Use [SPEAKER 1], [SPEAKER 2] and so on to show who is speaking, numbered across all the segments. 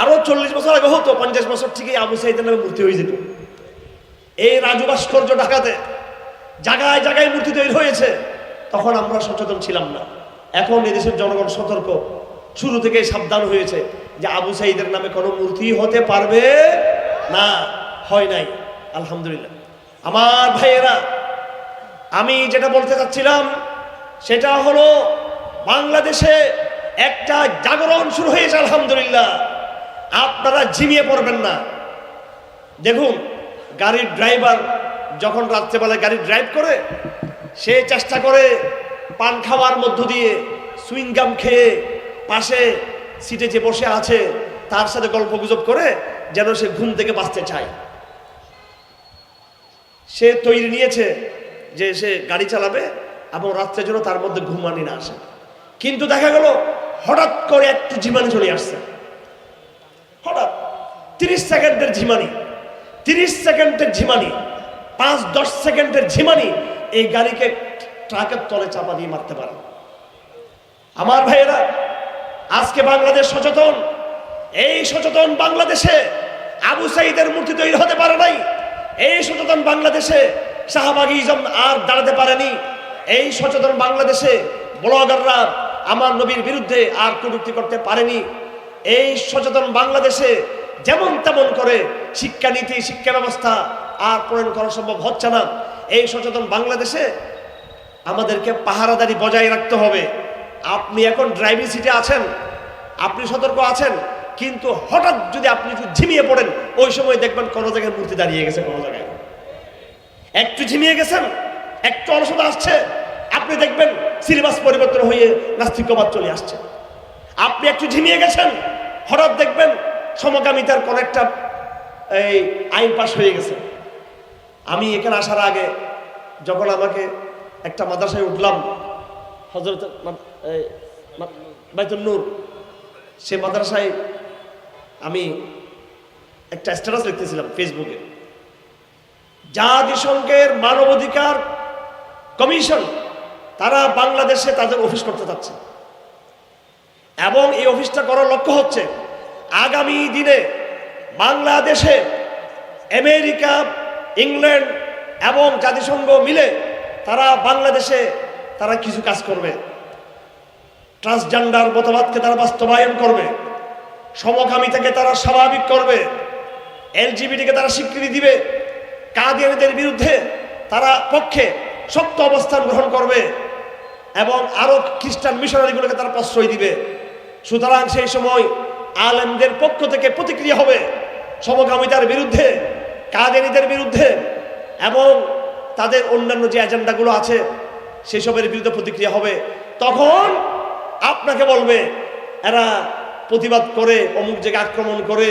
[SPEAKER 1] আরও চল্লিশ বছর আগে হতো, পঞ্চাশ বছর থেকেই আবু সাইদের নামে মূর্তি হয়ে যেত। এই রাজু ভাস্কর্য ঢাকাতে জায়গায় জায়গায় মূর্তি তৈরি হয়েছে, তখন আমরা সচেতন ছিলাম না। এখন এদেশের জনগণ সতর্ক। শুরু থেকে সাবধান হয়েছে যে আবু সাইদের নামে কোনো মূর্তি হতে পারবে না, হয় নাই। আলহামদুলিল্লাহ। আমার ভাইয়েরা, আমি যেটা বলতে চাচ্ছিলাম, সেটা হলো বাংলাদেশে একটা জাগরণ শুরু হয়েছে, আলহামদুলিল্লাহ। আপনারা ঝিমিয়ে পড়বেন না। দেখুন, গাড়ির ড্রাইভার যখন রাত্রেবেলায় গাড়ি ড্রাইভ করে, সে চেষ্টা করে পান খাওয়ার মধ্য দিয়ে সুইংগাম খেয়ে পাশে সিটে যে বসে আছে, তার সাথে গল্প গুজব করে যেন সে ঘুম থেকে বাঁচতে চায়। সে তৈরি নিয়েছে যে সে গাড়ি চালাবে এবং রাত্রে যেন তার মধ্যে ঘুমানি না আসে। কিন্তু দেখা গেল, হঠাৎ করে একটু জীবাণু চলে আসছে। তিরিশ সেকেন্ডের ঝিমানি, তিরিশ সেকেন্ডের ঝিমানি, পাঁচ, দশ সেকেন্ডের ঝিমানি, এই গাড়িকে ট্রাকের তলে চাপা দিয়ে মারতে পারে। আমার ভাইয়েরা, আজকে বাংলাদেশ সচেতন। এই সচেতন বাংলাদেশে আবু সাইদের মূর্তি তৈরি হতে পারে নাই। এই সচেতন বাংলাদেশে শাহবাগিজম আর দাঁড়াতে পারেনি। এই সচেতন বাংলাদেশে ব্লগাররা আমার নবীর বিরুদ্ধে আর কটূক্তি করতে পারেনি। এই সচেতন বাংলাদেশে যেমন তেমন করে শিক্ষানীতি শিক্ষা ব্যবস্থা আর প্রণয়ন করা সম্ভব হচ্ছে না। এই সচেতন বাংলাদেশে আমাদেরকে পাহারাদারি বজায় রাখতে হবে। আপনি এখন ড্রাইভিং সিটে আছেন, আপনি সতর্ক আছেন, কিন্তু হঠাৎ যদি আপনি একটু ঝিমিয়ে পড়েন, ওই সময় দেখবেন কোনো জায়গায় মূর্তি দাঁড়িয়ে গেছে, কোনো জায়গায়। একটু ঝিমিয়ে গেছেন, একটু অলসতা আসছে, আপনি দেখবেন সিলেবাস পরিবর্তন হয়ে নাস্তিকবাদ চলে আসছে। আপনি একটু ঝিমিয়ে গেছেন, হঠাৎ দেখবেন সমকামিতার কোন একটা এই আইন পাশ হয়ে গেছে। আমি এখানে আসার আগে যখন আমাকে একটা মাদ্রাসায় উঠলাম হজরত বাইতুল নূর, সে মাদ্রাসায় আমি একটা স্ট্যাটাস লিখতেছিলাম ফেসবুকে জাতিসংঘের মানবাধিকার কমিশন, তারা বাংলাদেশে তাদের অফিস করতে চাচ্ছে। এবং এই অফিসটা করার লক্ষ্য হচ্ছে আগামী দিনে বাংলাদেশে আমেরিকা, ইংল্যান্ড এবং জাতিসংঘ মিলে তারা বাংলাদেশে তারা কিছু কাজ করবে। ট্রান্সজেন্ডার মতবাদকে তারা বাস্তবায়ন করবে। সমকামিতাকে তারা স্বাভাবিক করবে। এলজিবিটিকে তারা স্বীকৃতি দিবে। কাদিয়ানিদের বিরুদ্ধে তারা পক্ষে শক্ত অবস্থান গ্রহণ করবে এবং আরও খ্রিস্টান মিশনারিগুলোকে তারা প্রশ্রয় দিবে। সুতরাং সেই সময় আলেমদের পক্ষ থেকে প্রতিক্রিয়া হবে। সমকামিতার বিরুদ্ধে কাদিয়ানিদের বিরুদ্ধে এবং তাদের অন্যান্য যে এজেন্ডাগুলো আছে, সেসবের বিরুদ্ধে প্রতিক্রিয়া হবে। তখন আপনাকে বলবে, এরা প্রতিবাদ করে, অমুক জায়গায় আক্রমণ করে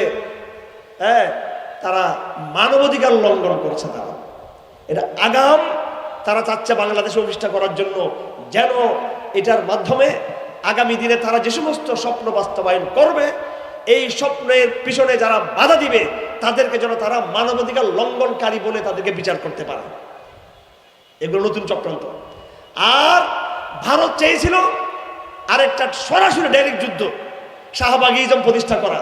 [SPEAKER 1] হ্যাঁ তারা মানবাধিকার লঙ্ঘন করছে তারা। এটা আগাম তারা চাচ্ছে বাংলাদেশে প্রতিষ্ঠা করার জন্য, যেন এটার মাধ্যমে আগামী দিনে তারা যে সমস্ত স্বপ্ন বাস্তবায়ন করবে এই স্বপ্নের পিছনে যারা বাধা দিবে, তাদেরকে যেন তারা মানবাধিকার লঙ্ঘনকারী বলে তাদেরকে বিচার করতে পারে। এগুলো নতুন চক্রান্ত। আর ভারত চেয়েছিল আরেকটা সরাসরি ডাইরেক্ট যুদ্ধ, শাহবাগিজম প্রতিষ্ঠা করা,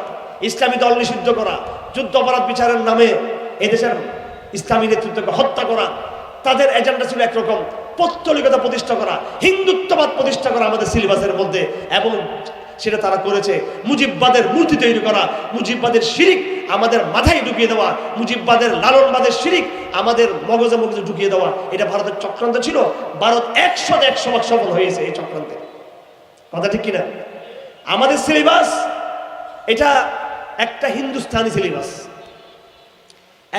[SPEAKER 1] ইসলামী দল নিষিদ্ধ করা, যুদ্ধ অপরাধ বিচারের নামে এদেশের ইসলামী নেতৃত্বকে হত্যা করা, তাদের এজেন্ডা ছিল একরকম, পত্তলিকতা প্রতিষ্ঠা করা, হিন্দুত্ববাদ প্রতিষ্ঠা করা আমাদের সিলেবাসের মধ্যে এবং সেটা তারা করেছে। মুজিববাদের মূর্তি তৈরি করা, মুজিববাদের শিরিক আমাদের মাথায় ঢুকিয়ে দেওয়া, মুজিববাদের লালনবাদের শিরিক আমাদের মগজে মগজে ঢুকিয়ে দেওয়া। এটা ভারতের চক্রান্ত ছিল। ভারত একশো একশো ভাগ সফল হয়েছে এই চক্রান্তে। কথা ঠিক কিনা? আমাদের সিলেবাস এটা একটা হিন্দুস্তানি সিলেবাস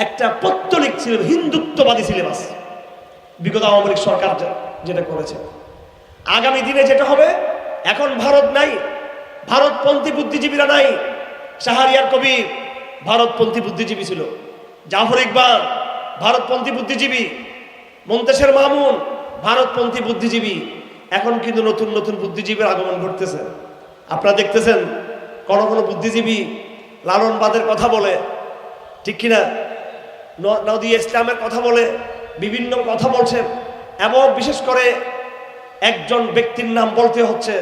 [SPEAKER 1] একটা পত্তলিক সিলেবাস হিন্দুত্ববাদী সিলেবাস বিগত আওয়ামী সরকার যেটা করেছে। আগামী দিনে যেটা হবে, এখন ভারত নাই ভারতপন্থী বুদ্ধিজীবীরা নাই, শাহরিয়ার কবির ভারতপন্থী বুদ্ধিজীবী ছিল। জাফর ইকবাল, ভারতপন্থী বুদ্ধিজীবী। মন্তেশের মামুন, ভারতপন্থী বুদ্ধিজীবী। এখন কিন্তু নতুন নতুন বুদ্ধিজীবীর আগমন ঘটতেছে। আপনারা দেখতেছেন, কোন কোন বুদ্ধিজীবী লালনবাদের কথা বলে, ঠিক কিনা? নদী ইসলামের কথা বলে, বিভিন্ন কথা বলছেন এবং বিশেষ করে একজন ব্যক্তির নাম বলতে হচ্ছে,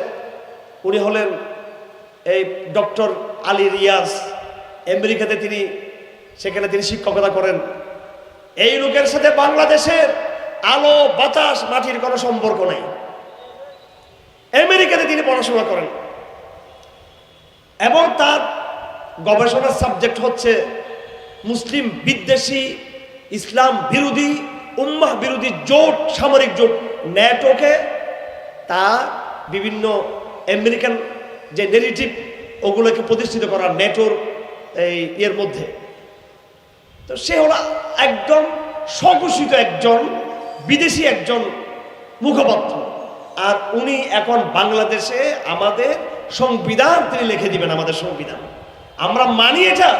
[SPEAKER 1] উনি হলেন এই ডক্টর আলী রিয়াজ, আমেরিকাতে তিনি, সেখানে তিনি শিক্ষকতা করেন। এই লোকের সাথে বাংলাদেশের আলো, বাতাস, মাটির কোনো সম্পর্ক নেই। আমেরিকাতে তিনি পড়াশোনা করেন। এবং তার গবেষণার সাবজেক্ট হচ্ছে মুসলিম বিদ্বেষী, ইসলাম বিরোধী, উম্মাহ বিরোধী জোট, সামরিক জোট, ন্যাটোকে, তা বিভিন্ন আমেরিকান যে নেগেটিভ ওগুলোকে প্রতিষ্ঠিত করা ন্যাটোর এই ইয়ের মধ্যে। তো সে হলো একদম স্বঘোষিত একজন, বিদেশি একজন মুখপাত্র। আর উনি এখন বাংলাদেশে আমাদের সংবিধান তিনি লিখে দিবেন আমাদের সংবিধান। আমরা মানি এটা।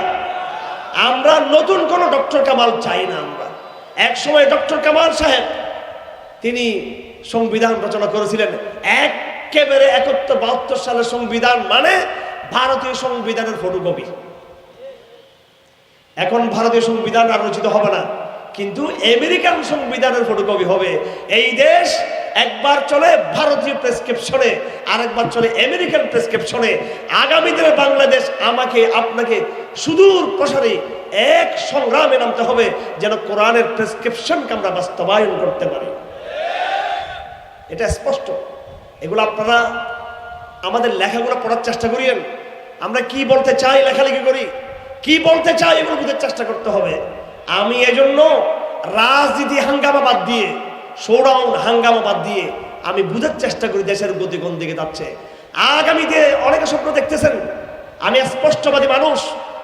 [SPEAKER 1] আমরা নতুন কোন ডক্টর কামাল চাই না আমরা। এক সময় ডক্টর কামাল সাহেব, তিনি সংবিধান রচনা করেছিলেন একেবারে একত্তর বাহাত্তর সালের সংবিধান মানে ভারতীয় সংবিধানের ফটোকপি এখন ভারতীয় সংবিধান আর রচিত হবে না, কিন্তু আমেরিকান সংবিধানের ফটোকপি হবে। এই দেশ একবার চলে ভারতীয় প্রেসক্রিপশনে আরেকবার চলে আমেরিকান প্রেসক্রিপশনে আগামী দিনে বাংলাদেশ আমাকে, আপনাকে সুদূর প্রসারে এক সংগ্রামে নামতে হবে যেন কোরআনের প্রেসক্রিপশনকে আমরা বাস্তবায়ন করতে পারি। এটা স্পষ্ট। এগুলো আপনারা আমাদের লেখাগুলো পড়ার চেষ্টা করিয়েন। আমরা কি বলতে চাই লেখালেখি করি? কি বলতে চাই এগুলো বুঝতে চেষ্টা করতে হবে। আমি এজন্য রাজনীতি হাঙ্গামা বাদ দিয়ে, শোডাউন হাঙ্গামা বাদ দিয়ে আমি বুঝার চেষ্টা করি দেশের গতি কোন দিকে যাচ্ছে। আগামীতে অনেকে স্বপ্ন দেখতেছেন, আমি স্পষ্টবাদী মানুষ,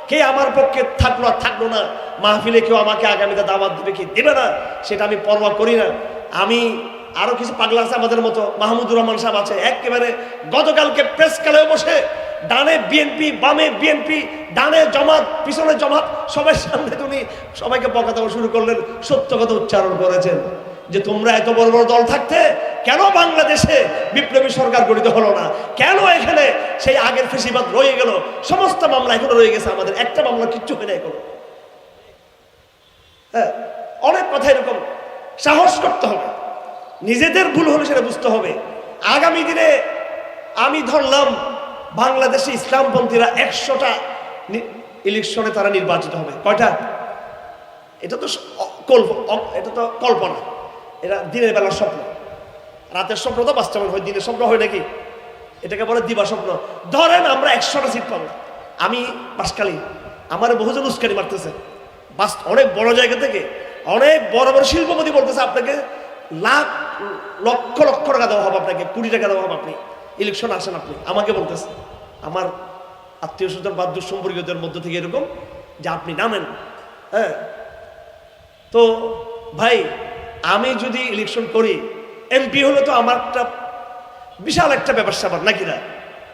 [SPEAKER 1] কে আমার পক্ষে থাকল আর থাকল না, মাহফিলে কেউ আমাকে আগামীতে দাওয়াত দেবে কি দেবে না, সেটা আমি পরোয়া করি না। আমি আরও কিছু পাগলা আছে আমাদের মতো, মাহমুদুর রহমান সাহেব আছে। একেবারে গতকালকে প্রেস কালে বসে ডানে বিএনপি বামে বিএনপি ডানে জমাত, পিছনে জমাত সবাই সামনে উনি সবাইকে দেওয়া শুরু করলেন, সত্য কথা উচ্চারণ করেছেন। যে তোমরা এত বড় বড় দল থাকতে, কেন বাংলাদেশে বিপ্লবী সরকার গঠিত হলো না? কেন এখানে সেই আগের ফেসিবাদ রয়ে গেল? সমস্ত মামলা এখনও রয়ে গেছে আমাদের। একটা মামলা কিচ্ছু হয় না এখনও। হ্যাঁ অনেক কথা এরকম। সাহস করতে হবে। নিজেদের ভুল হলে সেটা বুঝতে হবে। আগামী দিনে আমি ধরলাম বাংলাদেশে ইসলামপন্থীরা একশোটা ইলেকশনে তারা নির্বাচিত হবে। কয়টা? এটা তো কল্প এটা তো কল্পনা। এটা দিনের বেলার স্বপ্ন। রাতের স্বপ্ন তো বাস্তবায়ন হয়, দিনের স্বপ্ন হয় নাকি? এটাকে বলে দিবা স্বপ্ন। ধরেন আমরা একশোটা সিট পাবো। আমি বাসকালী আমার বহুজন উস্কানি মারতেছে। বাস অনেক বড় জায়গা থেকে অনেক বড় বড় শিল্পপতি বলতেছে, আপনাকে লাখ লক্ষ লক্ষ টাকা দেওয়া হবে আপনাকে, কুড়ি টাকা দেওয়া হবে আপনি। ইলেকশন আসেন আপনি। আমাকে বলতেছে, আমার আত্মীয় স্বজন বা দুঃসম্পর্কীয়দের মধ্য থেকে এরকম যে আপনি নামেন। হ্যাঁ? তো ভাই, আমি যদি ইলেকশন করি, এমপি হলে তো আমার একটা বিশাল একটা ব্যাপার স্যাপার, নাকি না?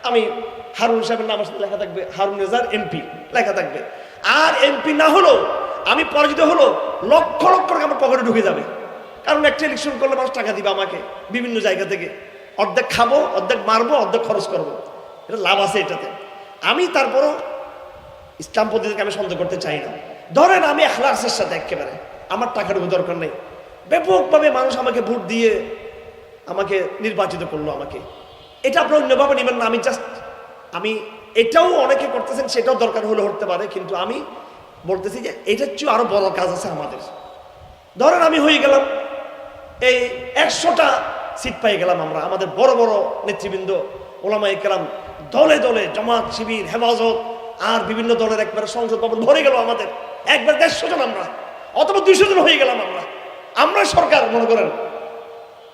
[SPEAKER 1] আমি হারুন সাহেবের নাম আসলে লেখা থাকবে, হারুন রেজার এমপি, লেখা থাকবে। আর এমপি না হলো আমি পরাজিত হলো লক্ষ লক্ষ টাকা আমার পকেটে ঢুকে যাবে। কারণ একটা ইলেকশন করলে মানুষ টাকা দিবে আমাকে, বিভিন্ন জায়গা থেকে। অর্ধেক খাব, অর্ধেক মারবো, অর্ধেক খরচ করব। এটা লাভ আছে এটাতে। আমি তারপরও ইসলাম পদ্ধতিকে আমি সন্দেহ করতে চাই না। ধরেন আমি এখলাসের সাথে একেবারে, আমার টাকার দরকার নেই। ব্যাপকভাবে মানুষ আমাকে ভোট দিয়ে আমাকে নির্বাচিত করল আমাকে। এটা আপনার অন্যভাবে নেবেন না, আমি জাস্ট আমি এটাও অনেকে করতেছেন, সেটাও দরকার হলে হতে পারে, কিন্তু আমি বলতেছি যে এটার চেয়ে আরও বড় কাজ আছে আমাদের। ধরেন আমি হয়ে গেলাম এই একশোটা সিট পাই গেলাম আমরা। আমাদের বড় বড় নেতৃবৃন্দ ওলামাই কেরাম দলে দলে জামাত, শিবির, হেফাজত, আর বিভিন্ন দলের একবার সংসদ ভবন ভরে গেল আমাদের। একবার দেড়শো জন আমরা, অথবা দুইশো জন হয়ে গেলাম আমরা। আমরা সরকার, মনে করেন।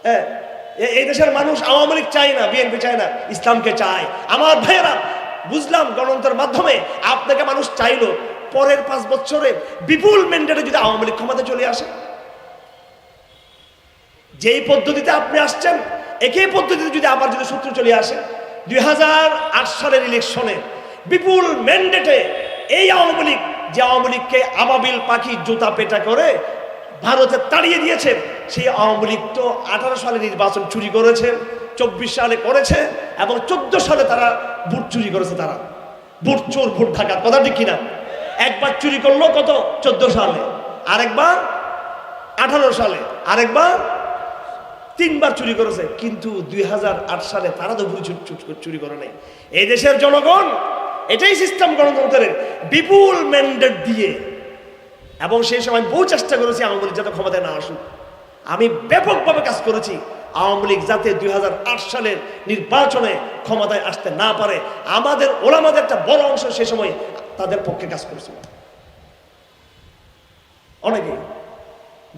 [SPEAKER 1] হ্যাঁ এই দেশের মানুষ আওয়ামী লীগ চায় না, বিএনপি চায় না, ইসলামকে চায়। আমার ভাইয়েরা, বুঝলাম গণতন্ত্রের মাধ্যমে আপনাকে মানুষ চাইলো। পরের পাঁচ বছরে বিপুল ম্যান্ডেটে যদি আওয়ামী লীগ ক্ষমতা চলে আসে। যেই পদ্ধতিতে আপনি আসছেন, একই পদ্ধতিতে যদি আবার যদি সূত্র চলে আসে, দুই হাজার আট সালের ইলেকশনে বিপুল ম্যান্ডেটে এই আওয়ামী লীগ, যে আওয়ামী লীগকে আবাবিল পাখি জুতা পেটা করে ভারতে তাড়িয়ে দিয়েছে, সেই আওয়ামী লীগ তো আঠারো সালে নির্বাচন চুরি করেছে, চব্বিশ সালে করেছে এবং চোদ্দ সালে তারা ভোট চুরি করেছে তারা। ভোট চোর, ভোট ঢাকা কথা ঠিক কিনা? একবার চুরি করল কত? চোদ্দ সালে। আরেকবার আঠারো সালে। আরেকবার তিনবার চুরি করেছে, কিন্তু দুই হাজার আট সালে তারা তো চুরি করে নাই। এই দেশের জনগণ, এটাই সিস্টেম গণতন্ত্রের বিপুল ম্যান্ডেট দিয়ে। এবং সেই সময় বহু চেষ্টা করেছি আওয়ামী লীগ যাতে ক্ষমতায় না আসুক। আমি ব্যাপকভাবে কাজ করেছি, আওয়ামী লীগ যাতে দুই হাজার আট সালের নির্বাচনে ক্ষমতায় আসতে না পারে। আমাদের ওলামাদের একটা বড় অংশ সে সময় তাদের পক্ষে কাজ করেছিল। অনেকে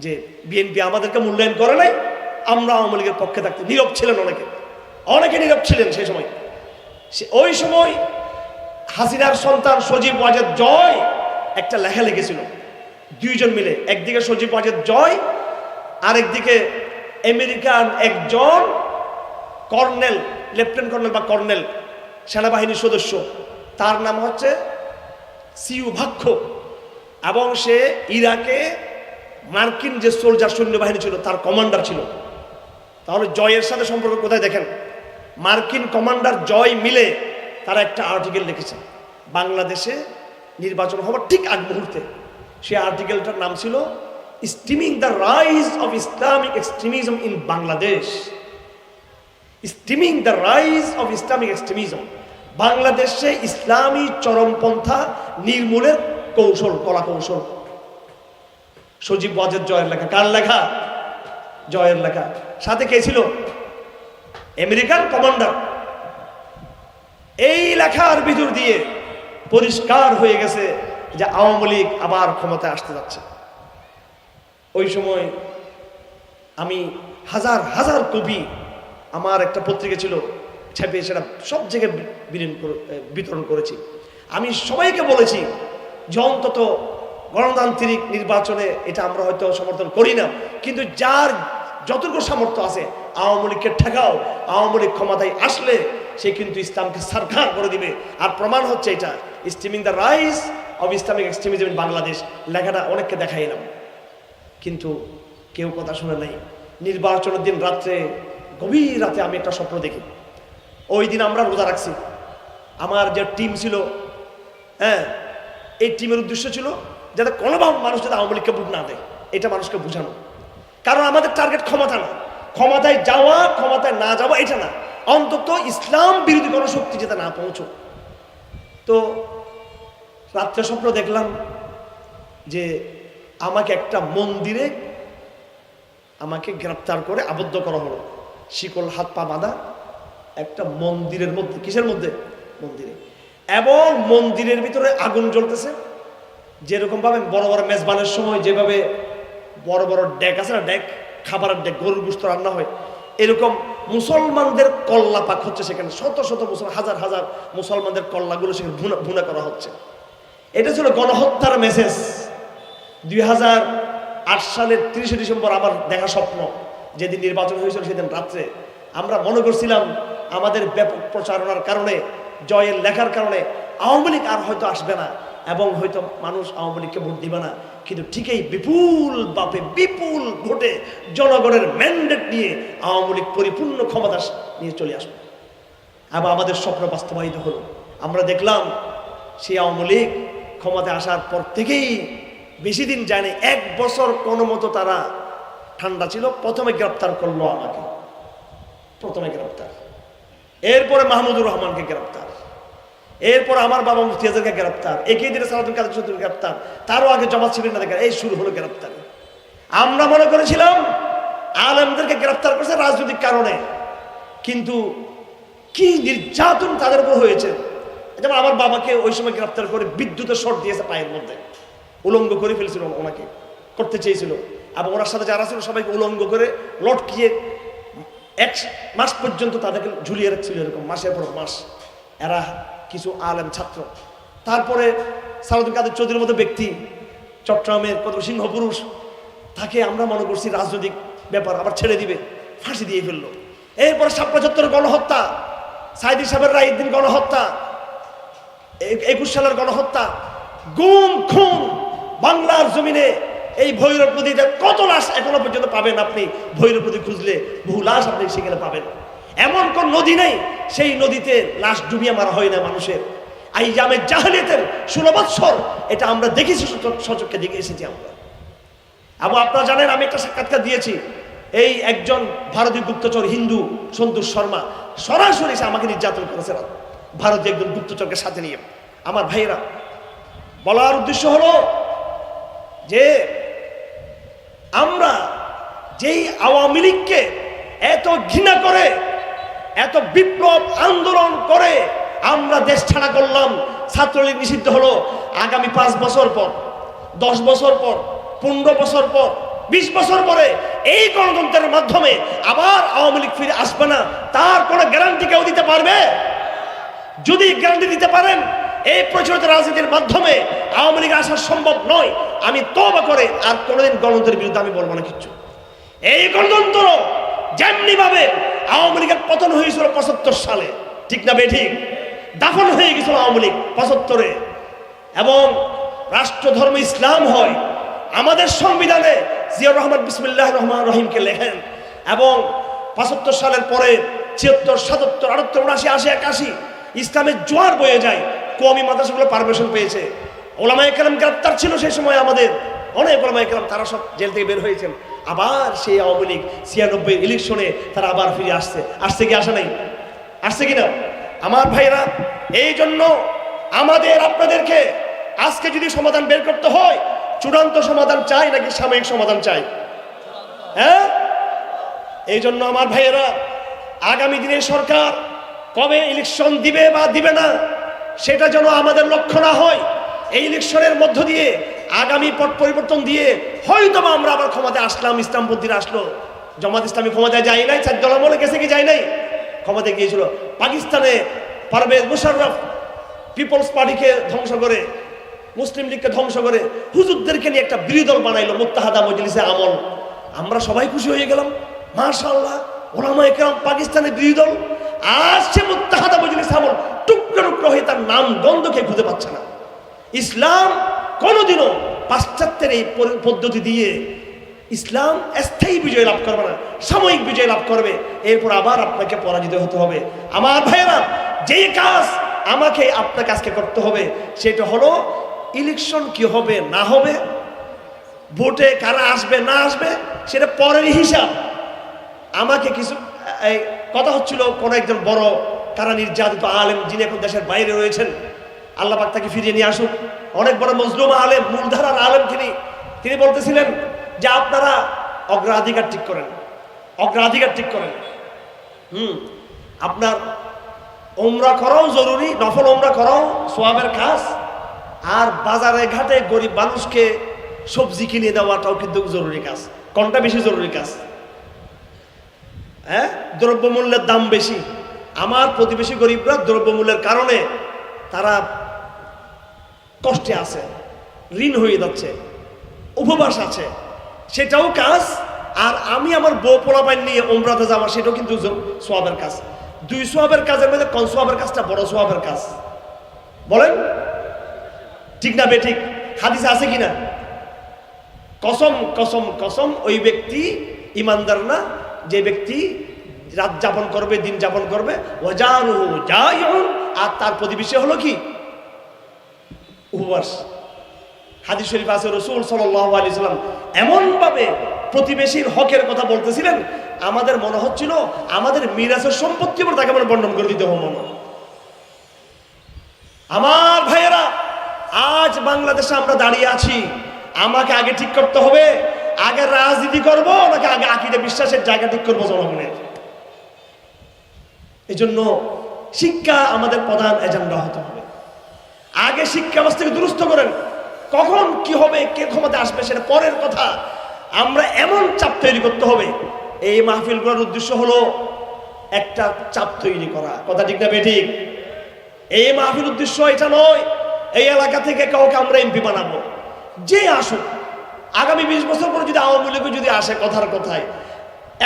[SPEAKER 1] যে বিএনপি আমাদেরকে মূল্যায়ন করে নাই আমরা আওয়ামী লীগের পক্ষে থাকতে নীরব ছিলেন অনেকে। অনেকে নীরব ছিলেন সেই সময়। সে- ওই সময় হাসিনার সন্তান সজীব ওয়াজেদ জয় একটা লেখা লিখেছিল। দুইজন মিলে, একদিকে সজীব ওয়াজেদ জয়, আরেকদিকে আমেরিকান একজন কর্নেল, লেফটেন্যান্ট কর্নেল বা কর্নেল সেনাবাহিনীর সদস্য। তার নাম হচ্ছে সিউ ভাক্ষ। এবং সে ইরাকে মার্কিন যে সোলজার সৈন্যবাহিনী ছিল, তার কমান্ডার ছিল। তাহলে জয়ের সাথে সম্পর্ক কোথায় দেখেন? মার্কিন কমান্ডার জয় মিলে তারা একটা আর্টিকেল লিখেছে। বাংলাদেশে নির্বাচন হওয়ার ঠিক আগ মুহূর্তে। সেই আর্টিকেলটার নাম ছিল steaming the rise of Islamic extremism in Bangladesh. Steaming the rise of Islamic extremism. বাংলাদেশে ইসলামী চরমপন্থা নির্মূলের কৌশল কলা কৌশল সজীব ওয়াজেদ জয়ের লেখা, কার লেখা? জয়ের লেখা। সাথে কে ছিল? American commander. এই লেখার ভিতর দিয়ে পরিষ্কার হয়ে গেছে যে আওয়ামী লীগ আবার ক্ষমতায় আসতে যাচ্ছে। ওই সময় আমি হাজার হাজার কবি আমার একটা পত্রিকা ছিল, ছাপিয়ে সেটা সব জায়গায় বিতরণ করেছি। আমি সবাইকে বলেছি যে অন্তত গণতান্ত্রিক নির্বাচনে এটা আমরা হয়তো সমর্থন করি না। কিন্তু যার যতটুকু সামর্থ্য আছে, আওয়ামী লীগকে ঠেকাও, আওয়ামী লীগ ক্ষমতায় আসলে সে কিন্তু ইসলামকে সরকার করে দিবে। আর প্রমাণ হচ্ছে এটা steaming the rise of Islamic extremism in Bangladesh লেখাটা অনেককে দেখাইলাম কিন্তু কেউ কথা শুনে নাই। নির্বাচনের দিন রাত্রে, গভীর রাতে আমি একটা স্বপ্ন দেখি। ওই দিন আমরা রোজা রাখছি। আমার যে টিম ছিল হ্যাঁ এই টিমের উদ্দেশ্য ছিল যাতে কোনোভাবে মানুষ যাতে আওয়ামী লীগকে ভোট না দেয়। এটা মানুষকে বোঝানো। কারণ আমাদের টার্গেট ক্ষমতা না। ক্ষমতায় যাওয়া, ক্ষমতায় না যাওয়া, এটা না। অন্তত ইসলাম বিরোধী কোনো শক্তি যাতে না পৌঁছো তো রাত্রে স্বপ্ন দেখলাম যে আমাকে একটা মন্দিরে আমাকে গ্রেপ্তার করে আবদ্ধ করা হলো। শিকল, হাত, পা বাঁধা একটা মন্দিরের মধ্যে, কিসের মধ্যে? মন্দিরে। এবং মন্দিরের ভিতরে আগুন জ্বলতেছে। যেরকম ভাবে বড় বড় মেজবানের সময় যেভাবে বড় বড় ডেক আছে না, ডেক, খাবারের ডেক, গরুর গুস্ত রান্না হয়, এরকম মুসলমানদের কল্লা পাক হচ্ছে সেখানে। শত শত মুসলমান, হাজার হাজার মুসলমানদের কল্লাগুলো সেখানে ভুনা ভুনা করা হচ্ছে। এটা ছিল গণহত্যার মেসেজ দুই হাজার আট সালের তিরিশে ডিসেম্বর আমার দেখা স্বপ্ন, যেদিন নির্বাচন হয়েছিল সেদিন রাত্রে। আমরা মনে করছিলাম, আমাদের ব্যাপক প্রচারণার কারণে, জয়ের লেখার কারণে, আওয়ামী লীগ আর হয়তো আসবে না। এবং হয়তো মানুষ আওয়ামী লীগকে ভোট দিবে না, কিন্তু ঠিকই বিপুল বাপে বিপুল ভোটে জনগণের ম্যান্ডেট নিয়ে আওয়ামী লীগ পরিপূর্ণ ক্ষমতা নিয়ে চলে আসবে। আবার আমাদের স্বপ্ন বাস্তবায়িত হলো। আমরা দেখলাম সেই আওয়ামী লীগ ক্ষমতায় আসার পর থেকেই বেশি দিন যায়নি, এক বছর কোনো মতো তারা ঠান্ডা ছিল। প্রথমে গ্রেপ্তার করল আমাকে। প্রথমে গ্রেপ্তার। এরপরে মাহমুদুর রহমানকে গ্রেপ্তার। এরপর আমার বাবা মুফতি আজহারকে গ্রেপ্তার। একই দিনে সালাদুল কাদের চৌধুরী গ্রেপ্তার। তারও আগে জমা ছিলেন না এই শুরু হলো গ্রেপ্তার। আমরা মনে করেছিলাম আলেমদেরকে গ্রেপ্তার করেছে রাজনৈতিক কারণে। কিন্তু কি নির্যাতন তাদের উপর হয়েছে? যেমন আমার বাবাকে ওই সময় গ্রেপ্তার করে বিদ্যুতের শট দিয়েছে পায়ের মধ্যে। উলঙ্গ করে ফেলছিল ওনাকে, করতে চেয়েছিল। এবং ওনার সাথে যারা ছিল সবাইকে উলঙ্গ করে লটকিয়ে এক মাস পর্যন্ত তাদেরকে ঝুলিয়ে রাখছিল এরকম, মাসের পর মাস। এরা কিছু আলেম ছাত্র। তারপরে সালাদুল কাদের চৌধুরীর মতো ব্যক্তি, চট্টগ্রামের কত সিংহ পুরুষ তাকে আমরা মনে করছি রাজনৈতিক ব্যাপার, আবার ছেড়ে দিবে, ফাঁসি দিয়ে ফেলল। এরপরে সাপ্পা চত্বরের গণহত্যা, সাইদি সাহেবের রায় দিন গণহত্যা একুশ সালের গণহত্যা, গুম খুন, বাংলার জমিনে এই ভৈরব নদীতে কত লাশ এখনও পর্যন্ত পাবেন আপনি? ভৈরব নদী খুঁজলে বহু লাশ আপনি সেখানে পাবেন। এমন কোন নদী নেই, সেই নদীতে লাশ ডুবিয়ে মারা হয় না মানুষের। এই জামের জাহালিয়াতের ষোলো বৎসর, এটা আমরা দেখেছি সচ- সচক্ষে দেখে এসেছি আমরা। এবং আপনারা জানেন, আমি একটা সাক্ষাৎকার দিয়েছি। এই একজন ভারতীয় গুপ্তচর হিন্দু সন্তোষ শর্মা সরাসরি সে আমাকে নির্যাতন করেছে ভারতীয় একজন গুপ্তচরকে সাথে নিয়ে। আমার ভাইয়েরা, বলার উদ্দেশ্য হলো যে আমরা যেই আওয়ামী লীগকে এত ঘৃণা করে এত বিপ্লব আন্দোলন করে আমরা দেশ ছাড়া করলাম। ছাত্রলীগ নিষিদ্ধ হলো আগামী পাঁচ বছর পর, দশ বছর পর, পনেরো বছর পর, বিশ বছর পরে এই গণতন্ত্রের মাধ্যমে আবার আওয়ামী লীগ ফিরে আসবে না। তার কোনো গ্যারান্টি কেউ দিতে পারবে? যদি গ্যারান্টি দিতে পারেন, এই প্রচলিত রাজনীতির মাধ্যমে আওয়ামী লীগ আসা সম্ভব নয়। আমি তবা করে আর কোনোদিন গণতন্ত্রের বিরুদ্ধে আমি বলব না কিচ্ছু। এই গণতন্ত্র যেমনি ভাবে আওয়ামী লীগের পতন হয়েছিল পঁচাত্তর সালে। ঠিক না বেঠিক? দাফন হয়ে গেছিল আওয়ামী লীগ পঁচাত্তরে। এবং রাষ্ট্র ধর্ম ইসলাম হয়। আমাদের সংবিধানে জিয়াউর রহমান বিসমুল্লাহ রহমান রহিমকে লেখেন এবং পঁচাত্তর সালের পরে ছিয়াত্তর, সাতাত্তর, আটাত্তর, উনাশি, আশি, একাশি ইসলামের জোয়ার বয়ে যায়। কমি মাদ্রাসাগুলো পারমিশন পেয়েছে। ওলামায় কেরাম গ্রেপ্তার ছিল সেই সময় আমাদের। অনেক ওলামায় কেরাম তারা সব জেল থেকে বের হয়েছেন। আবার সেই আওয়ামী লীগ ছিয়ানব্বই ইলেকশনে তারা আবার ফিরে আসছে। আসছে কি, আসে নাই? আসছে কি না আমার ভাইরা এই জন্য আমাদের আপনাদেরকে আজকে যদি সমাধান বের করতে হয়, চূড়ান্ত সমাধান চাই নাকি সাময়িক সমাধান চাই? হ্যাঁ? এই জন্য আমার ভাইয়েরা, আগামী দিনে সরকার কবে ইলেকশন দিবে বা দিবে না, সেটা যেন আমাদের লক্ষ্য না হয়, এই ইলেকশনের মধ্য দিয়ে আগামী পট পরিবর্তন দিয়ে হয়তো বা আমরা আবার ক্ষমতায় আসলাম ইসলামপন্থীরা আসলো। জামাত ইসলামী ক্ষমতায় যায় নাই চার দল আমলে গেছে কি যায় নাই? ক্ষমতায় গিয়েছিল। পাকিস্তানে পারভেজ মুশাররফ পিপলস পার্টিকে ধ্বংস করে, মুসলিম লীগকে ধ্বংস করে, হুজুরদেরকে নিয়ে একটা বিরোধী দল বানাইলো, মুত্তাহাদা মজলিসে আমল। আমরা সবাই খুশি হয়ে গেলাম। মাশাআল্লাহ, ওলামা একরাম পাকিস্তানের বিরোধী দল সে মুত্তাহাদা মজলিস আমল টুকরো টুকরো হয়ে তার নাম, গন্ধকে খুঁজে পাচ্ছে না। ইসলাম কোনোদিনও পাশ্চাত্যের এই পদ্ধতি দিয়ে ইসলাম স্থায়ী বিজয় লাভ করবে না, সাময়িক বিজয় লাভ করবে। এরপর আবার আপনাকে পরাজিত হতে হবে। আমার ভাইয়েরা, যেই কাজ আমাকে, আপনাকে আজকে করতে হবে, সেটা হলো ইলেকশন কি হবে, না হবে, ভোটে কারা আসবে, না আসবে, সেটা পরের হিসাব। আমাকে কিছু কথা হচ্ছিল, কোন একজন বড়, তারা নির্যাতিত আলেম, যিনি এখন দেশের বাইরে রয়েছেন আল্লাহ পাক তাকে ফিরিয়ে নিয়ে আসুক। অনেক বড় মজলুম আলেম, মূলধারার আলেম তিনি। তিনি বলতেছিলেন যে আপনারা অগ্রাধিকার ঠিক করেন। অগ্রাধিকার ঠিক করেন। হুম, আপনার ওমরা করাও জরুরি, নফল ওমরা করাও সোয়াবের কাজ। আর বাজারে ঘাটে গরিব মানুষকে সবজি কিনে দেওয়াটাও কিন্তু জরুরি কাজ। কোনটা বেশি জরুরি কাজ? হ্যাঁ? দ্রব্যমূল্যের দাম বেশি। আমার প্রতিবেশী গরিবরা দ্রব্যমূল্যের কারণে তারা কষ্টে আছে, ঋণ হয়ে যাচ্ছে, উপবাস আছে। সেটাও কাজ, আর আমি আমার বউ পোলাপাইন নিয়ে ওমরাতে যাওয়া সেটাও কিন্তু সোয়াবের কাজ। দুই সোয়াবের কাজের মধ্যে কম সোয়াবের কাজটা? বড় সোয়াবের কাজ। বলেন? ঠিক না বেঠিক? হাদিস আছে কিনা কসম কসম কসম, ওই ব্যক্তি ইমানদার না, যে ব্যক্তি রাত যাপন করবে, দিন যাপন করবে আর তার প্রতিবেশী হলো কি? উপবাস হাদিস শরীফ আছে, রসুল সাল্লাহ সাল্লাম এমনভাবে প্রতিবেশীর হকের কথা বলতেছিলেন, আমাদের মনে হচ্ছিল আমাদের মিরাজের সম্পত্তি উপর তাকে মানে বর্ণন করে দিতে হবে মনে আমার ভাইয়েরা, আজ বাংলাদেশে আমরা দাঁড়িয়ে আছি, আমাকে আগে ঠিক করতে হবে, আগে রাজনীতি করব, নাকি আগে আকিদে বিশ্বাসের জায়গা ঠিক করব জনগণের? এই জন্য শিক্ষা আমাদের প্রধান এজেন্ডা হতে হবে। আগে শিক্ষা ব্যবস্থাকে দুরুস্ত করেন। কখন কি হবে, কে ক্ষমতা আসবে সেটা পরের কথা। আমরা এমন চাপ তৈরি করতে হবে। এই মাহফিল করার উদ্দেশ্য হলো একটা চাপ তৈরি করা। কথা ঠিক না বেঠিক এই মাহফিল উদ্দেশ্য এটা নয়, এই এলাকা থেকে কাউকে আমরা এমপি বানাবো। যে আসুক, আগামী বিশ বছর পরে যদি আওয়ামী লীগ যদি আসে কথার কথায়,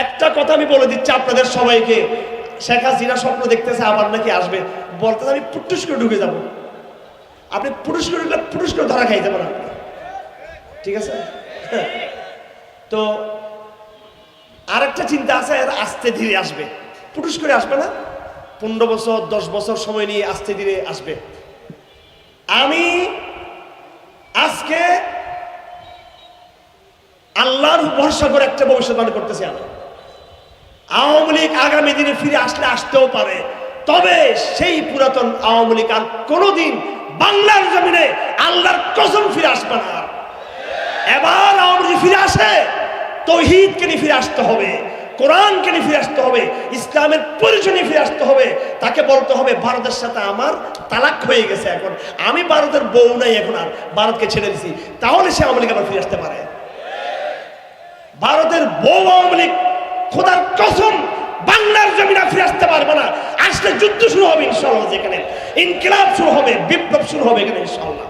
[SPEAKER 1] একটা কথা আমি বলে দিচ্ছি আপনাদের সবাইকে, শেখ হাসিনা স্বপ্ন দেখতেছে, আবার নাকি আসবে। বলতে আমি পুটুস করে ঢুকে যাব। আপনি পুটুস করে ঢুকলে করে ধরা খাইতে পারেন। ঠিক আছে? তো আরেকটা চিন্তা আছে, এর আস্তে ধীরে আসবে। পুরুষ করে আসবে না? পনেরো বছর, দশ বছর সময় নিয়ে আস্তে ধীরে আসবে। আমি আজকে আল্লাহর ভরসা করে একটা ভবিষ্যৎবাণী করতেছি আমি। আওয়ামী লীগ আগামী দিনে ফিরে আসলে আসতেও পারে। তবে সেই পুরাতন আওয়ামী লীগ আর কোনোদিন বাংলার জমিনে আল্লাহর কসম ফিরে আসবে না। এবার আওয়ামী ফিরে আসে, তৌহিদকে নিয়ে ফিরে আসতে হবে, কোরআনকে নিয়ে ফিরে আসতে হবে, ইসলামের পরিচয় ফিরে আসতে হবে, তাকে বলতে হবে, ভারতের সাথে আমার তালাক হয়ে গেছে এখন। আমি ভারতের বউ নাই এখন আর, ভারতকে ছেড়ে দিছি। তাহলে সে আওয়ামী লীগ আবার ফিরে আসতে পারে। ভারতের বউ আওয়ামী লীগ, খোদার কসম বাংলার জমিনা ফিরে আসতে পারবে না। আসলে যুদ্ধ শুরু হবে ইনশাল্লাহ যেখানে। ইনকিলাব শুরু হবে, বিপ্লব শুরু হবে এখানে ইনশাল্লাহ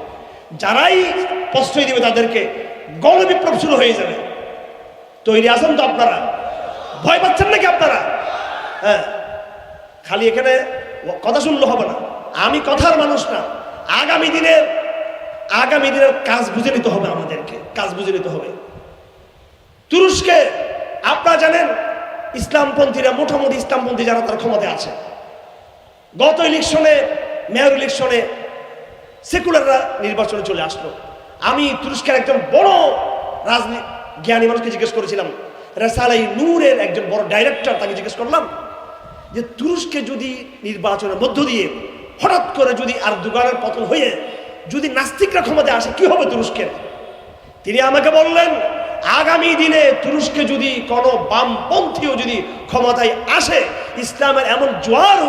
[SPEAKER 1] যারাই প্রশ্রয় দিবে তাদেরকে গণ বিপ্লব শুরু হয়ে যাবে। তৈরি আছেন তো আপনারা? ভয় পাচ্ছেন নাকি আপনারা? হ্যাঁ। খালি এখানে কথা শুনলে হবে না। আমি কথার মানুষ না। আগামী দিনের আগামী দিনের কাজ বুঝে নিতে হবে আমাদেরকে। কাজ বুঝে নিতে হবে। তুরস্কে, আপনারা জানেন ইসলামপন্থীরা মোটামুটি ইসলামপন্থী যারা তার ক্ষমতায় আছে। গত ইলেকশনে, মেয়র ইলেকশনে সেকুলাররা নির্বাচনে চলে আসলো। আমি তুরস্কের একজন বড় রাজনীতি জ্ঞানী মানুষকে জিজ্ঞেস করেছিলাম রেসালাই নূরের একজন বড় ডাইরেক্টর তাকে জিজ্ঞেস করলাম যে, তুরস্কে যদি নির্বাচনের মধ্য দিয়ে হঠাৎ করে যদি আর দুগানের পতন হয়ে যদি নাস্তিকরা ক্ষমতায় আসে, কি হবে তুরস্কের? তিনি আমাকে বললেন আগামী দিনে তুরস্কে যদি কোনো বামপন্থীও যদি ক্ষমতায় আসে, ইসলামের এমন জোয়ার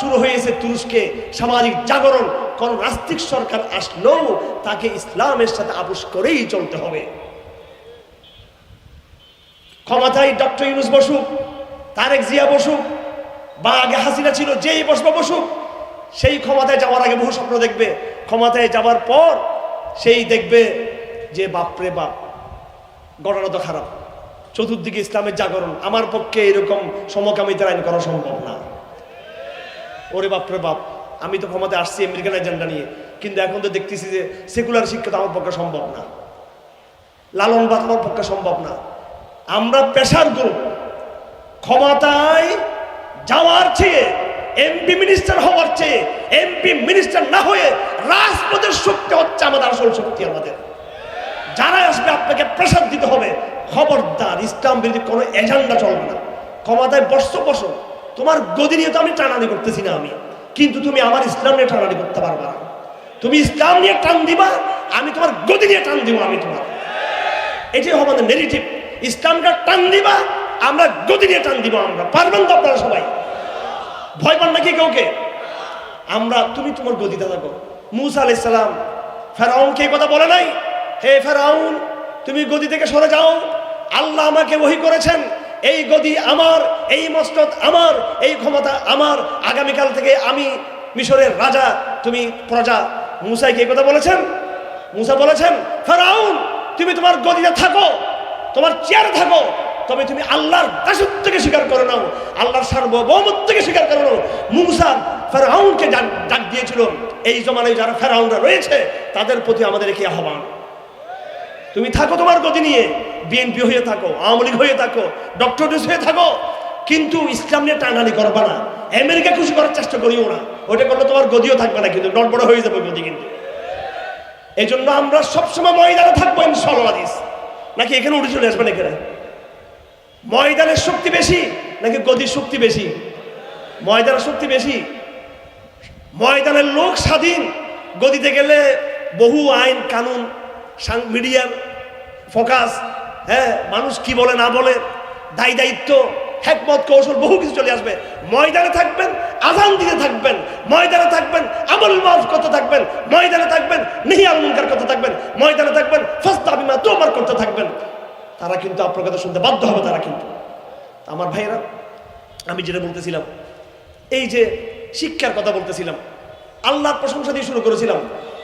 [SPEAKER 1] শুরু হয়েছে তুরস্কে। সামাজিক জাগরণ, কোন নাস্তিক সরকার আসলেও তাকে ইসলামের সাথে আপোষ করেই চলতে হবে। ক্ষমতায় ডক্টর ইউনুস বসুক তারেক জিয়া বসুক বা আগে হাসিনা ছিল যেই বসবে বসুক সেই ক্ষমতায় যাওয়ার আগে বহু স্বপ্ন দেখবে। ক্ষমতায় যাওয়ার পর সেই দেখবে যে বাপরে বাপ ঘটনা তো খারাপ। চতুর্দিকে ইসলামের জাগরণ। আমার পক্ষে এরকম সমকামিতার আইন করা সম্ভব না। ওরে বাপরে বাপ, আমি তো ক্ষমতায় আসছি আমেরিকান এজেন্ডা নিয়ে, কিন্তু এখন তো দেখতেছি যে সেকুলার শিক্ষা তো আমার পক্ষে সম্ভব না। লালনবাদ আমার পক্ষে সম্ভব না। আমরা পেশার গ্রুপ। ক্ষমতায় যাওয়ার চেয়ে এমপি মিনিস্টার হওয়ার চেয়ে এমপি মিনিস্টার না হয়ে রাজপথের শক্তি হচ্ছে আমাদের আসল শক্তি আমাদের। যারা আসবে, আপনাকে প্রেশার দিতে হবে। খবরদার, ইসলাম বিরোধী কোনো এজেন্ডা চলবে না। ক্ষমতায় বসছো বসো তোমার গদি নিয়ে তো আমি টানানি করতেছি না আমি। কিন্তু তুমি আমার ইসলাম নিয়ে টানানি করতে পারবে না। তুমি ইসলাম নিয়ে টান দিবা, আমি তোমার গদি নিয়ে টান দিব আমি তোমার। এটাই হবে আমাদের নেগেটিভ ইসলামটা টান দিবা, আমরা গদি নিয়ে টান দিব আমরা। পারবেন তো আপনারা সবাই? ভয় পান নাকি কাউকে? আমরা, তুমি তোমার গদিতে থাকো মুসা আলাইসালাম ফেরাউনকে কথা বলে নাই? হে ফেরাউন, তুমি গদি থেকে সরে যাও। আল্লাহ আমাকে ওহি করেছেন, এই গদি আমার, এই মস্তদ আমার, এই ক্ষমতা আমার। আগামীকাল থেকে আমি মিশরের রাজা, তুমি প্রজা। মুসাইকে কে কথা বলেছেন? মুসা বলেছেন, ফেরাউন, তুমি তোমার গদিতে থাকো, তোমার চেয়ারে থাকো, তবে তুমি আল্লাহর দাসত্বকে স্বীকার করে নাও, আল্লাহর সার্বভৌমত্বকে স্বীকার করে নাও। মুসা ফেরাউনকে ডাক- ডাক দিয়েছিল, এই জমানায় যারা ফেরাউনরা রয়েছে, তাদের প্রতি আমাদের কি আহ্বান? তুমি থাকো তোমার গতি নিয়ে। বিএনপি হয়ে থাকো, আওয়ামী লীগ হয়ে থাকো, ডক্টর হয়ে থাকো। কিন্তু ইসলাম নিয়ে টানানি করবা না। আমেরিকা খুশি করার চেষ্টা করিও না। ওটা করলে তোমার গদিও থাকবে না কিন্তু, নড়বড় হয়ে যাবে গদি কিন্তু। এই জন্য আমরা সবসময় ময়দানে থাকব ইনশাল্লাহ নাকি এখানে উঠে চলে আসবেন এখানে ময়দানের শক্তি বেশি নাকি গদির শক্তি বেশি? ময়দানের শক্তি বেশি। ময়দানের লোক স্বাধীন। গদিতে গেলে বহু আইন, কানুন মিডিয়ার ফোকাস হ্যাঁ মানুষ কি বলে না বলে, দায়ী দায়িত্ব হ্যাকমত কৌশল, বহু কিছু চলে আসবে। ময়দানে থাকবেন, আজান দিতে থাকবেন, ময়দানে থাকবেন, আমল মাফ করতে থাকবেন, ময়দানে থাকবেন নিহিয়াল মুনকার করতে থাকবেন, ময়দানে থাকবেন ফাস্তা বিমা তোমার করতে থাকবেন। তারা কিন্তু আপনার কথা শুনতে বাধ্য হবে তারা কিন্তু। আমার ভাইয়েরা, আমি যেটা বলতেছিলাম, এই যে শিক্ষার কথা বলতেছিলাম, আল্লাহর প্রশংসা দিয়ে শুরু করেছিলাম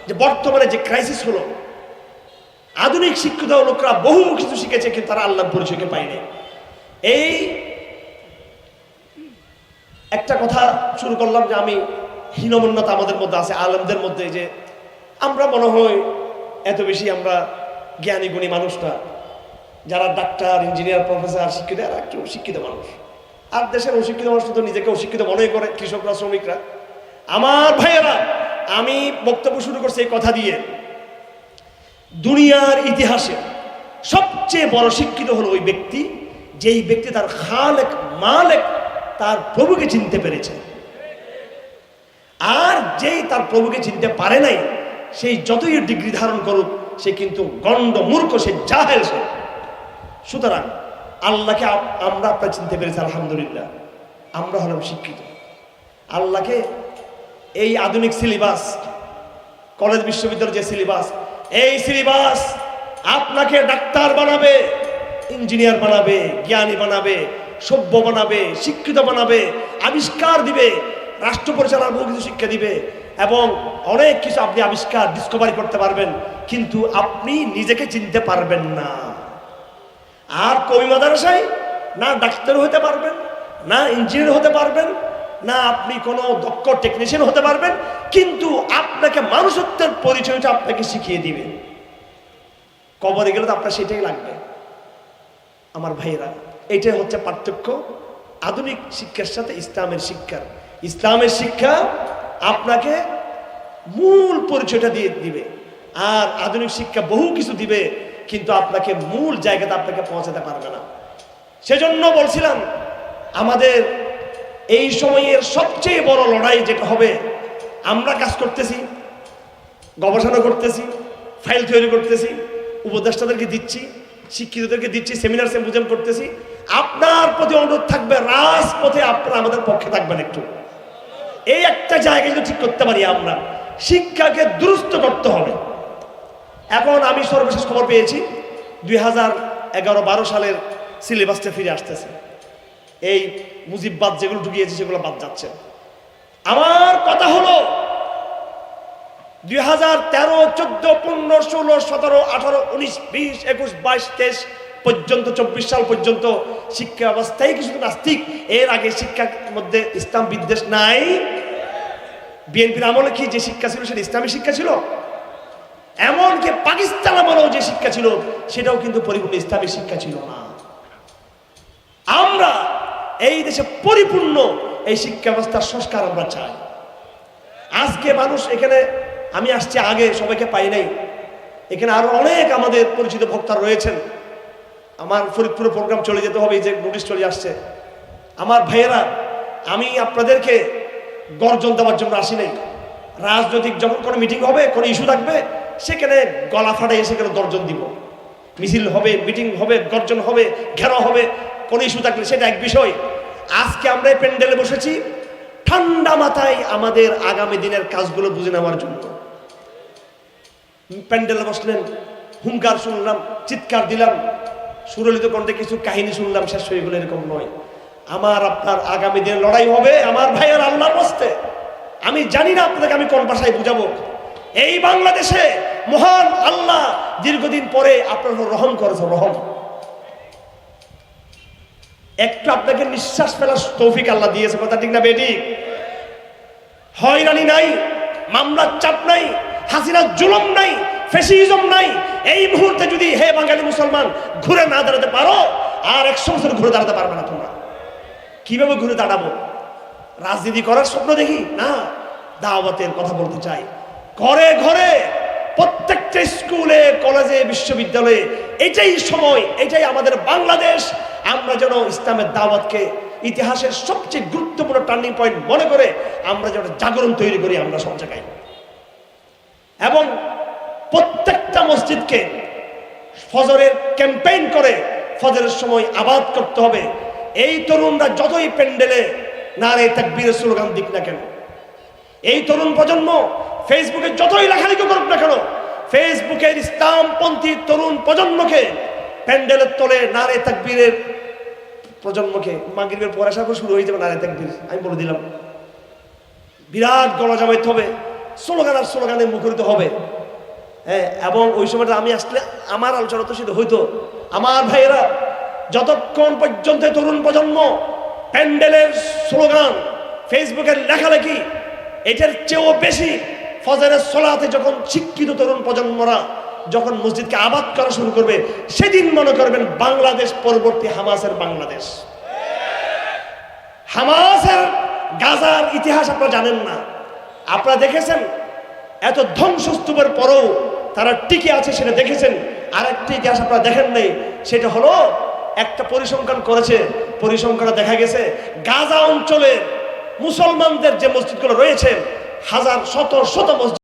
[SPEAKER 1] যে বর্তমানে যে ক্রাইসিস হলো আধুনিক শিক্ষিত লোকরা বহু কিছু শিখেছে, কিন্তু তারা আল্লাহ পরিচয়কে পায়নি এই একটা কথা শুরু করলাম যে আমি হীনমন্যতা আমাদের মধ্যে আছে, আলমদের মধ্যে যে আমরা মনে হয় এত বেশি আমরা জ্ঞানী গুণী মানুষ না যারা ডাক্তার, ইঞ্জিনিয়ার, প্রফেসর, শিক্ষিত, এরা একটু শিক্ষিত মানুষ। আর দেশের অশিক্ষিত মানুষ তো নিজেকে অশিক্ষিত মনে করে, কৃষকরা, শ্রমিকরা। আমার ভাইয়েরা, আমি বক্তব্য শুরু করছি এই কথা দিয়ে। দুনিয়ার ইতিহাসে সবচেয়ে বড় শিক্ষিত হলো ওই ব্যক্তি, যেই ব্যক্তি তার খালেক মালেক তার প্রভুকে চিনতে পেরেছে। আর যেই তার প্রভুকে চিনতে পারে নাই, সেই যতই ডিগ্রি ধারণ করুক, সে কিন্তু গণ্ড মূর্খ, সে জাহেল সে। সুতরাং আল্লাহকে আমরা আপনার চিনতে পেরেছি, আলহামদুলিল্লাহ। আমরা হলাম শিক্ষিত। আল্লাহকে এই আধুনিক সিলেবাস, কলেজ বিশ্ববিদ্যালয়ের যে সিলেবাস এই সিলেবাস আপনাকে ডাক্তার বানাবে, ইঞ্জিনিয়ার বানাবে, জ্ঞানী বানাবে, সভ্য বানাবে, শিক্ষিত বানাবে, আবিষ্কার দিবে রাষ্ট্র পরিচালনার বহু কিছু শিক্ষা দিবে, এবং অনেক কিছু আপনি আবিষ্কার ডিসকভারি করতে পারবেন, কিন্তু আপনি নিজেকে চিনতে পারবেন না। আর কবি মাদ্রাসায় না ডাক্তার হতে পারবেন, না ইঞ্জিনিয়ার হতে পারবেন না, আপনি কোনো দক্ষ টেকনিশিয়ান হতে পারবেন, কিন্তু আপনাকে মানুষত্বের পরিচয়টা আপনাকে শিখিয়ে দিবে। কবরে গেলে তো আপনার সেটাই লাগবে। আমার ভাইয়েরা, এটাই হচ্ছে পার্থক্য। আধুনিক শিক্ষার সাথে ইসলামের শিক্ষার। ইসলামের শিক্ষা আপনাকে মূল পরিচয়টা দিয়ে দিবে। আর আধুনিক শিক্ষা বহু কিছু দিবে, কিন্তু আপনাকে মূল জায়গাতে আপনাকে পৌঁছাতে পারবে না। সেজন্য বলছিলাম, আমাদের এই সময়ের সবচেয়ে বড় লড়াই যেটা হবে, আমরা কাজ করতেছি, গবেষণা করতেছি ফাইল তৈরি করতেছি, উপদেষ্টাদেরকে দিচ্ছি, শিক্ষিতদেরকে দিচ্ছি সেমিনার সেম্পোজিয়াম করতেছি। আপনার প্রতি অনুরোধ থাকবে, রাজপথে আপনারা আমাদের পক্ষে থাকবেন একটু। এই একটা জায়গায় যদি ঠিক করতে পারি আমরা, শিক্ষাকে দুরুস্ত করতে হবে। এখন আমি সর্বশেষ খবর পেয়েছি, দুই হাজার এগারো বারো সালের সিলেবাসটা ফিরে আসতেছে। এই মুজিববাদ যেগুলো ঢুকিয়েছে, সেগুলো বাদ যাচ্ছে। আমার কথা হলো, দুই হাজার তেরো, চোদ্দ, পনেরো, ষোলো, সতেরো, আঠারো, উনিশ, বিশ, একুশ, বাইশ, তেইশ পর্যন্ত, চব্বিশ সাল পর্যন্ত শিক্ষা ব্যবস্থায় কিছু নাস্তিক। এর আগে শিক্ষার মধ্যে ইসলাম বিদ্বেষ নাই। বিএনপির আমলে কি যে শিক্ষা ছিল, সেটা ইসলামী শিক্ষা ছিল? এমনকি পাকিস্তান আমলেও যে শিক্ষা ছিল, সেটাও কিন্তু পরিপূর্ণ ইসলামী শিক্ষা ছিল না। আমরা এই দেশে পরিপূর্ণ এই শিক্ষা ব্যবস্থার সংস্কার আমরা চাই। আজকে মানুষ এখানে, আমি আসছি আগে, সবাইকে পাই নাই। এখানে আরও অনেক আমাদের পরিচিত বক্তারা রয়েছেন। আমার ফরিদপুরে প্রোগ্রাম চলে যেতে হবে, এই যে নোটিশ চলে আসছে। আমার ভাইয়েরা, আমি আপনাদেরকে গর্জন দেওয়ার জন্য আসি নাই। রাজনৈতিক যখন কোনো মিটিং হবে, কোনো ইস্যু থাকবে, সেখানে গলা ফাটাই সেখানে গর্জন দিব। মিছিল হবে মিটিং হবে, গর্জন হবে, ঘেরাও হবে। কোনো ইস্যু থাকলে সেটা এক বিষয়। আজকে আমরা এই প্যান্ডেলে বসেছি, ঠান্ডা মাথায় আমাদের আগামী দিনের কাজগুলো বুঝে নেওয়ার জন্য। প্যান্ডেলে বসলেন, হুঙ্কার শুনলাম, চিৎকার দিলাম, সুরলিত কণ্ঠে কিছু কাহিনী শুনলাম, শেষ হয়ে গেলো এরকম নয়। আমার, আপনার আগামী দিনে লড়াই হবে, আমার ভাইয়ের আল্লাহর বসতে আমি জানি না আপনাদেরকে আমি কোন ভাষায় বুঝাবো। এই বাংলাদেশে মহান আল্লাহ দীর্ঘদিন পরে আপনার রহম করেছে, রহম। একটু আপনাকে নিঃশ্বাস ফেলার তৌফিক আল্লাহ দিয়েছে। কথা ঠিক না বেটি? হয়রানি নাই, মামলার চাপ নাই, হাসিনার জুলম নাই, ফেসিজম নাই। এই মুহূর্তে যদি হে বাঙালি মুসলমান ঘুরে না দাঁড়াতে পারো, আর এক বছর ঘুরে দাঁড়াতে পারবে না তোমরা। কীভাবে ঘুরে দাঁড়াবো? রাজনীতি করার স্বপ্ন দেখি? না, দাওয়াতের কথা বলতে চাই। ঘরে ঘরে প্রত্যেকটা স্কুলে, কলেজে, বিশ্ববিদ্যালয়ে, এটাই সময়, এটাই আমাদের বাংলাদেশ। আমরা যেন ইসলামের দাওয়াতকে ইতিহাসের সবচেয়ে গুরুত্বপূর্ণ টার্নিং পয়েন্ট মনে করে আমরা যেন জাগরণ তৈরি করি আমরা সব জায়গায়। এবং প্রত্যেকটা মসজিদকে ফজরের ক্যাম্পেইন করে ফজরের সময় আবাদ করতে হবে। এই তরুণরা যতই প্যান্ডেলে নারে তাকবীরের স্লোগান দিক না কেন, এই তরুণ প্রজন্ম ফেসবুকে যতই লেখালেখি করুক না কেন, ফেসবুকের ইসলামপন্থী তরুণ প্রজন্মকে প্যান্ডেলের তলে নারে তাকবীরের প্রজন্মকে মাগরিবের পরে আসার পর শুরু হয়ে যাবে নারে তাকবীর। আমি বলে দিলাম। বিরাট গলা জামাইতে হবে, স্লোগান আর স্লোগানে মুখরিত হবে। হ্যাঁ এবং ওই সময়টা আমি আসলে আমার আলোচনা তো সেটা হইতো। আমার ভাইয়েরা, যতক্ষণ পর্যন্ত তরুণ প্রজন্ম প্যান্ডেলের স্লোগান, ফেসবুকের লেখালেখি, এটার চেয়েও বেশি ফজরের সোলাতে যখন শিক্ষিত তরুণ প্রজন্মরা যখন মসজিদকে আবাদ করা শুরু করবে, সেদিন মনে করবেন বাংলাদেশ পরবর্তী হামাসের বাংলাদেশ। হামাসের গাজার ইতিহাস আপনারা জানেন না। আপনারা দেখেছেন? এত ধ্বংসস্তূপের পরেও তারা টিকে আছে সেটা দেখেছেন। আরেকটি ইতিহাস আপনারা দেখেন নাই, সেটা হলো একটা পরিসংখ্যান করেছে পরিসংখ্যানে দেখা গেছে, গাজা অঞ্চলে মুসলমানদের যে মসজিদগুলো রয়েছে, হাজার শত শত মসজিদ